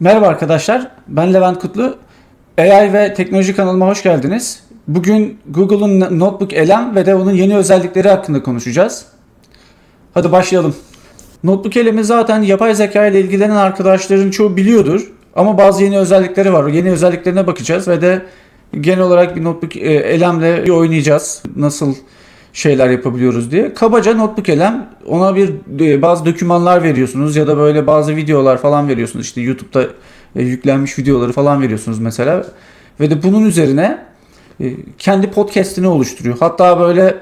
Merhaba arkadaşlar, ben Levent Kutlu. AI ve teknoloji kanalıma hoş geldiniz. Bugün Google'un Notebook Elem ve de onun yeni özellikleri hakkında konuşacağız. Hadi başlayalım. Notebook Elem'i zaten yapay zeka ile ilgilenen arkadaşların çoğu biliyordur. Ama bazı yeni özellikleri var. Yeni özelliklerine bakacağız ve de genel olarak bir Notebook e, Elem'le oynayacağız. Nasıl şeyler yapabiliyoruz diye. Kabaca Notebook Elem ona bir e, bazı dokümanlar veriyorsunuz ya da böyle bazı videolar falan veriyorsunuz. İşte YouTube'da e, yüklenmiş videoları falan veriyorsunuz mesela. Ve de bunun üzerine e, kendi podcast'ini oluşturuyor. Hatta böyle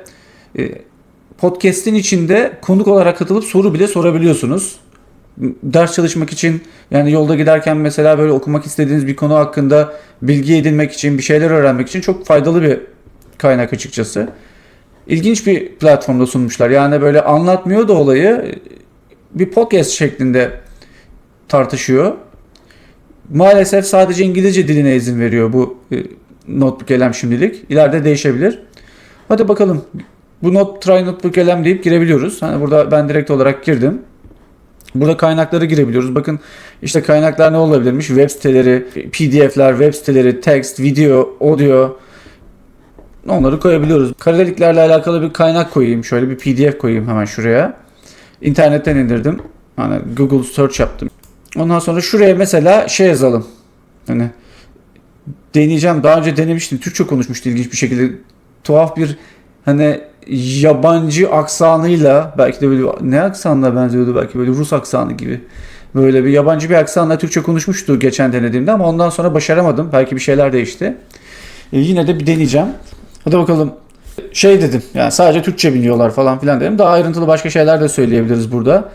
podcast'in içinde konuk olarak katılıp soru bile sorabiliyorsunuz. Ders çalışmak için yani yolda giderken mesela böyle okumak istediğiniz bir konu hakkında bilgi edinmek için bir şeyler öğrenmek için çok faydalı bir kaynak açıkçası. İlginç bir platformda sunmuşlar. Yani böyle anlatmıyor da olayı bir podcast şeklinde tartışıyor. Maalesef sadece İngilizce diline izin veriyor bu e, Notebook Elem şimdilik. İleride değişebilir. Hadi bakalım. Bu not try Notebook Elem deyip girebiliyoruz. Hani burada ben direkt olarak girdim. Burada kaynakları girebiliyoruz. Bakın işte kaynaklar ne olabilirmiş? Web siteleri, PDF'ler, web siteleri, text, video, audio, Onları koyabiliyoruz. Kara deliklerle alakalı bir kaynak koyayım. Şöyle bir PDF koyayım hemen şuraya. İnternetten indirdim. Hani Google search yaptım. Ondan sonra şuraya mesela şey yazalım. Hani deneyeceğim. Daha önce denemiştim. Türkçe konuşmuştu ilginç bir şekilde. Tuhaf bir hani yabancı aksanıyla belki de böyle ne aksanla benziyordu belki böyle Rus aksanı gibi. Böyle bir yabancı bir aksanla Türkçe konuşmuştu geçen denediğimde ama ondan sonra başaramadım. Belki bir şeyler değişti. E, yine de bir deneyeceğim. Hadi bakalım. Şey dedim yani sadece Türkçe biliyorlar falan filan dedim. Daha ayrıntılı başka şeyler de söyleyebiliriz burada.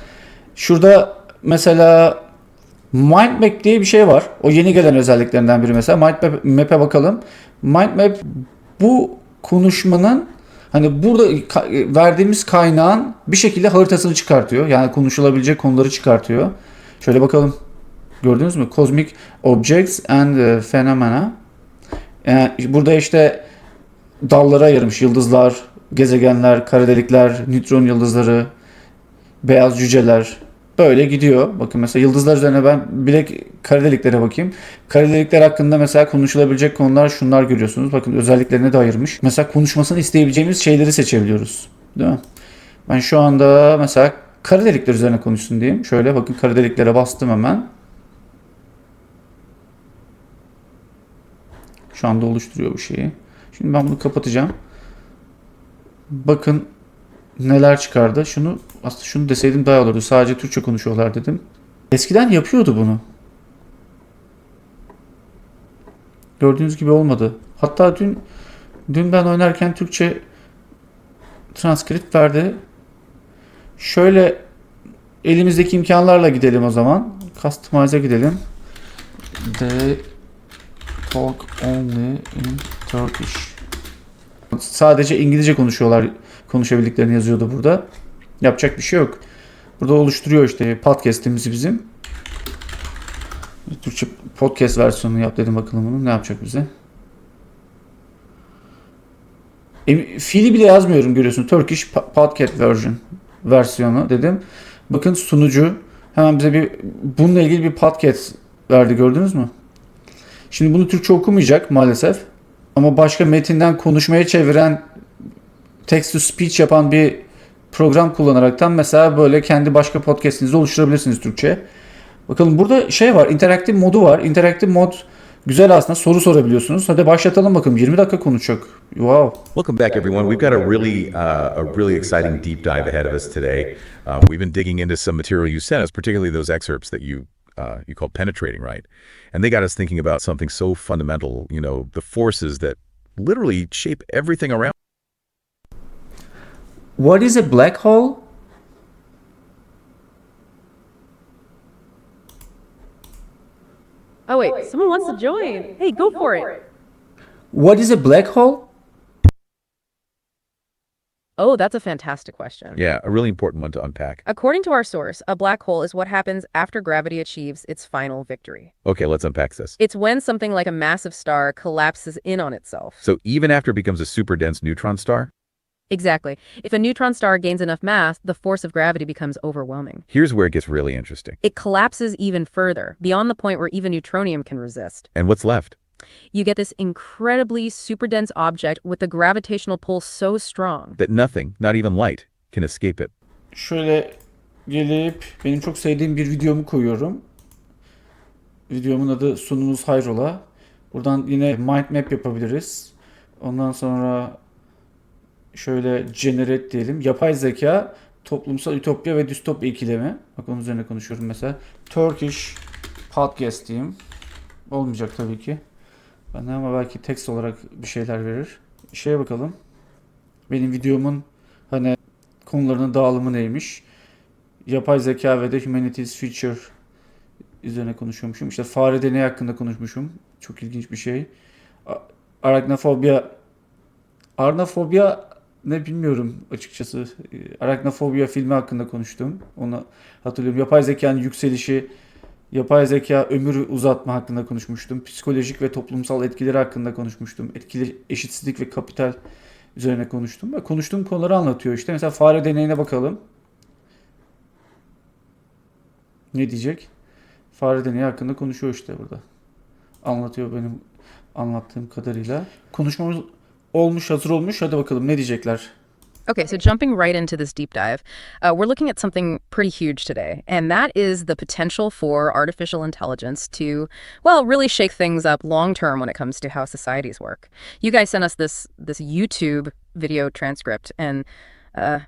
Şurada mesela Mindmap diye bir şey var. O yeni gelen özelliklerinden biri mesela. Mindmap'e bakalım. Mindmap bu konuşmanın hani burada verdiğimiz kaynağın bir şekilde haritasını çıkartıyor. Yani konuşulabilecek konuları çıkartıyor. Şöyle bakalım. Gördünüz mü? Cosmic Objects and Phenomena. Yani burada işte dallara ayırmış yıldızlar, gezegenler, kara delikler, nötron yıldızları, beyaz cüceler böyle gidiyor. Bakın mesela yıldızlar üzerine ben bilek kara deliklere bakayım. Kara delikler hakkında mesela konuşulabilecek konular şunlar görüyorsunuz. Bakın özelliklerine de ayırmış. Mesela konuşmasını isteyebileceğimiz şeyleri seçebiliyoruz. Değil mi? Ben şu anda mesela kara delikler üzerine konuşsun diyeyim. Şöyle bakın kara deliklere bastım hemen. Şu anda oluşturuyor bu şeyi. Şimdi ben bunu kapatacağım. Bakın neler çıkardı. Şunu aslında şunu deseydim daha olurdu. Sadece Türkçe konuşuyorlar dedim. Eskiden yapıyordu bunu. Gördüğünüz gibi olmadı. Hatta dün dün ben oynarken Türkçe transkript verdi. Şöyle elimizdeki imkanlarla gidelim o zaman. Customize'a gidelim. They talk only in Turkish. Sadece İngilizce konuşuyorlar. Konuşabildiklerini yazıyordu burada. Yapacak bir şey yok. Burada oluşturuyor işte podcast'imizi bizim. Türkçe podcast versiyonunu yap dedim bakalım bunu. Ne yapacak bize? E, fiili bile yazmıyorum görüyorsun. Turkish podcast version versiyonu dedim. Bakın sunucu hemen bize bir bununla ilgili bir podcast verdi gördünüz mü? Şimdi bunu Türkçe okumayacak maalesef. Ama başka metinden konuşmaya çeviren text to speech yapan bir program kullanaraktan mesela böyle kendi başka podcast'inizi oluşturabilirsiniz Türkçe. Bakalım burada şey var, interaktif modu var. İnteraktif mod güzel aslında soru sorabiliyorsunuz. Hadi başlatalım bakalım. 20 dakika konuşacak. Wow. Welcome back, everyone. We've got a really, uh, a really exciting deep dive ahead of us today. Uh, we've been digging into some material you sent us, particularly those excerpts that you uh, you called penetrating, right? And they got us thinking about something so fundamental. You know, the forces that literally shape everything around. What is a black hole? Oh wait, someone wants to join. Hey, go for it. What is a black hole? Oh, that's a fantastic question. Yeah, a really important one to unpack. According to our source, a black hole is what happens after gravity achieves its final victory. Okay, let's unpack this. It's when something like a massive star collapses in on itself. So even after it becomes a super dense neutron star, Exactly. If a neutron star gains enough mass, the force of gravity becomes overwhelming. Here's where it gets really interesting. It collapses even further, beyond the point where even neutronium can resist. And what's left? You get this incredibly super dense object with a gravitational pull so strong. That nothing, not even light, can escape it. Şöyle gelip benim çok sevdiğim bir videomu koyuyorum. Videomun adı Sunumuz Hayrola. Buradan yine mind map yapabiliriz. Ondan sonra şöyle generate diyelim. Yapay zeka, toplumsal ütopya ve distopya ikilemi. Bak onun üzerine konuşuyorum mesela. Turkish podcast diyeyim. Olmayacak tabii ki. Bana ama belki text olarak bir şeyler verir. Şeye bakalım. Benim videomun hani konularının dağılımı neymiş? Yapay zeka ve de humanities future üzerine konuşuyormuşum. İşte fare deneyi hakkında konuşmuşum. Çok ilginç bir şey. A- Arachnofobia Arnafobia ne bilmiyorum açıkçası. Ee, Arachnofobia filmi hakkında konuştum. Onu hatırlıyorum. Yapay zekanın yükselişi, yapay zeka ömür uzatma hakkında konuşmuştum. Psikolojik ve toplumsal etkileri hakkında konuşmuştum. Etkili eşitsizlik ve kapital üzerine konuştum. Ve konuştuğum konuları anlatıyor işte. Mesela fare deneyine bakalım. Ne diyecek? Fare deneyi hakkında konuşuyor işte burada. Anlatıyor benim anlattığım kadarıyla. Konuşmamız olmuş, hazır olmuş. Hadi bakalım ne diyecekler? Okay, so jumping right into this deep dive, uh, we're looking at something pretty huge today, and that is the potential for artificial intelligence to, well, really shake things up long term when it comes to how societies work. You guys sent us this this YouTube video transcript, and uh,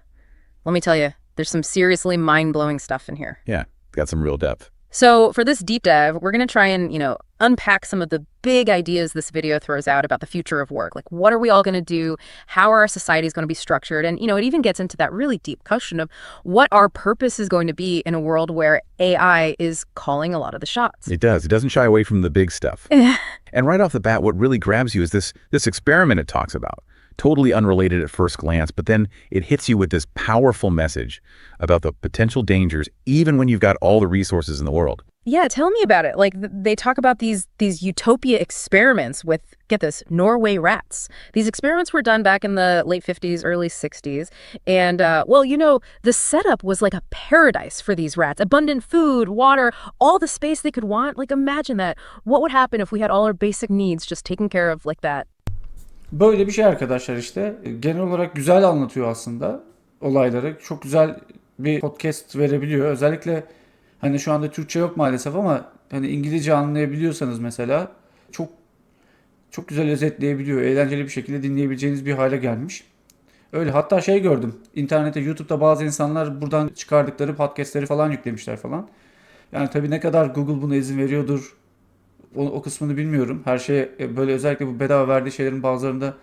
let me tell you, there's some seriously mind blowing stuff in here. Yeah, got some real depth. So for this deep dive, we're going to try and, you know, unpack some of the big ideas this video throws out about the future of work. Like what are we all going to do? How are our societies going to be structured? And, you know, it even gets into that really deep question of what our purpose is going to be in a world where AI is calling a lot of the shots. It does. It doesn't shy away from the big stuff. and right off the bat, what really grabs you is this this experiment it talks about. Totally unrelated at first glance, but then it hits you with this powerful message about the potential dangers, even when you've got all the resources in the world. Yeah, tell me about it. Like they talk about these these utopia experiments with get this Norway rats. These experiments were done back in the late 50s, early 60s, and uh, well, you know, the setup was like a paradise for these rats. Abundant food, water, all the space they could want. Like imagine that. What would happen if we had all our basic needs just taken care of like that? Böyle bir şey arkadaşlar işte. Genel olarak güzel anlatıyor aslında olayları. Çok güzel bir podcast verebiliyor. Özellikle hani şu anda Türkçe yok maalesef ama hani İngilizce anlayabiliyorsanız mesela çok çok güzel özetleyebiliyor. Eğlenceli bir şekilde dinleyebileceğiniz bir hale gelmiş. Öyle hatta şey gördüm. İnternette YouTube'da bazı insanlar buradan çıkardıkları podcastleri falan yüklemişler falan. Yani tabii ne kadar Google buna izin veriyordur o, o kısmını bilmiyorum. Her şey e, böyle özellikle bu bedava verdiği şeylerin bazılarında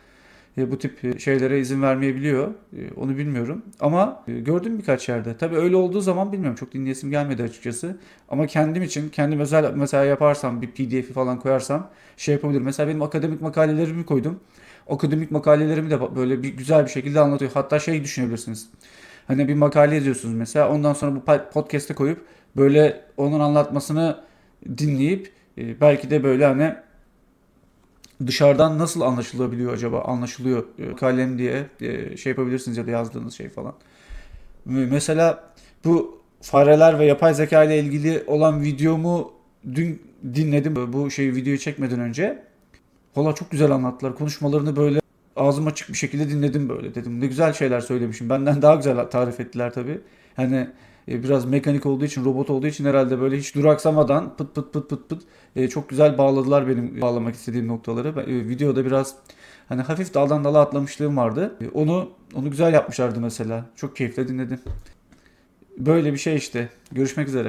e, bu tip e, şeylere izin vermeyebiliyor. Onu bilmiyorum. Ama gördüm birkaç yerde. Tabii öyle olduğu zaman bilmiyorum. Çok dinleyesim gelmedi açıkçası. Ama kendim için kendim özel mesela yaparsam bir PDF'i falan koyarsam şey yapabilirim. Mesela benim akademik makalelerimi koydum. Akademik makalelerimi de böyle bir güzel bir şekilde anlatıyor. Hatta şey düşünebilirsiniz. Hani bir makale yazıyorsunuz mesela. Ondan sonra bu podcast'e koyup böyle onun anlatmasını dinleyip e, belki de böyle hani dışarıdan nasıl anlaşılabiliyor acaba? Anlaşılıyor e, kalem diye e, şey yapabilirsiniz ya da yazdığınız şey falan. Mesela bu fareler ve yapay zeka ile ilgili olan videomu dün dinledim. Bu şeyi videoyu çekmeden önce. Valla çok güzel anlattılar. Konuşmalarını böyle ağzım açık bir şekilde dinledim böyle dedim. Ne güzel şeyler söylemişim. Benden daha güzel tarif ettiler tabii. Hani e, biraz mekanik olduğu için, robot olduğu için herhalde böyle hiç duraksamadan pıt pıt pıt pıt pıt e, çok güzel bağladılar benim bağlamak istediğim noktaları. E, videoda biraz hani hafif daldan dala atlamışlığım vardı. E, onu onu güzel yapmışlardı mesela. Çok keyifle dinledim. Böyle bir şey işte. Görüşmek üzere.